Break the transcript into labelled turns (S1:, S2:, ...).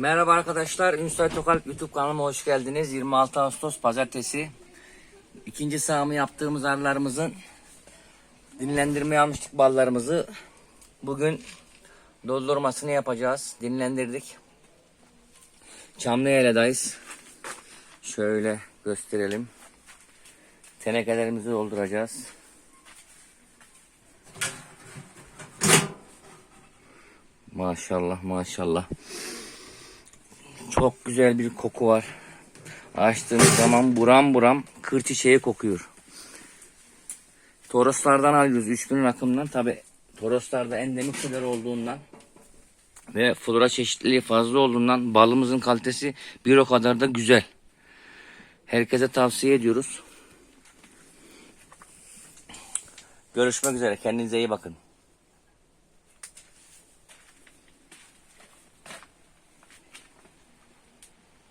S1: Merhaba arkadaşlar. Ünsal Tokalp YouTube kanalıma hoş geldiniz. 26 Ağustos Pazartesi. İkinci sağımı yaptığımız arılarımızın dinlendirmeye almıştık ballarımızı. Bugün doldurmasını yapacağız. Dinlendirdik. Çamlıyayla'dayız. Şöyle gösterelim. Tenekelerimizi dolduracağız. Maşallah maşallah. Çok güzel bir koku var. Açtığınız zaman buram buram kır çiçeği kokuyor. Toroslardan alıyoruz 3000 rakımdan. Tabi Toroslarda endemik türler olduğundan ve flora çeşitliliği fazla olduğundan balımızın kalitesi bir o kadar da güzel. Herkese tavsiye ediyoruz. Görüşmek üzere. Kendinize iyi bakın.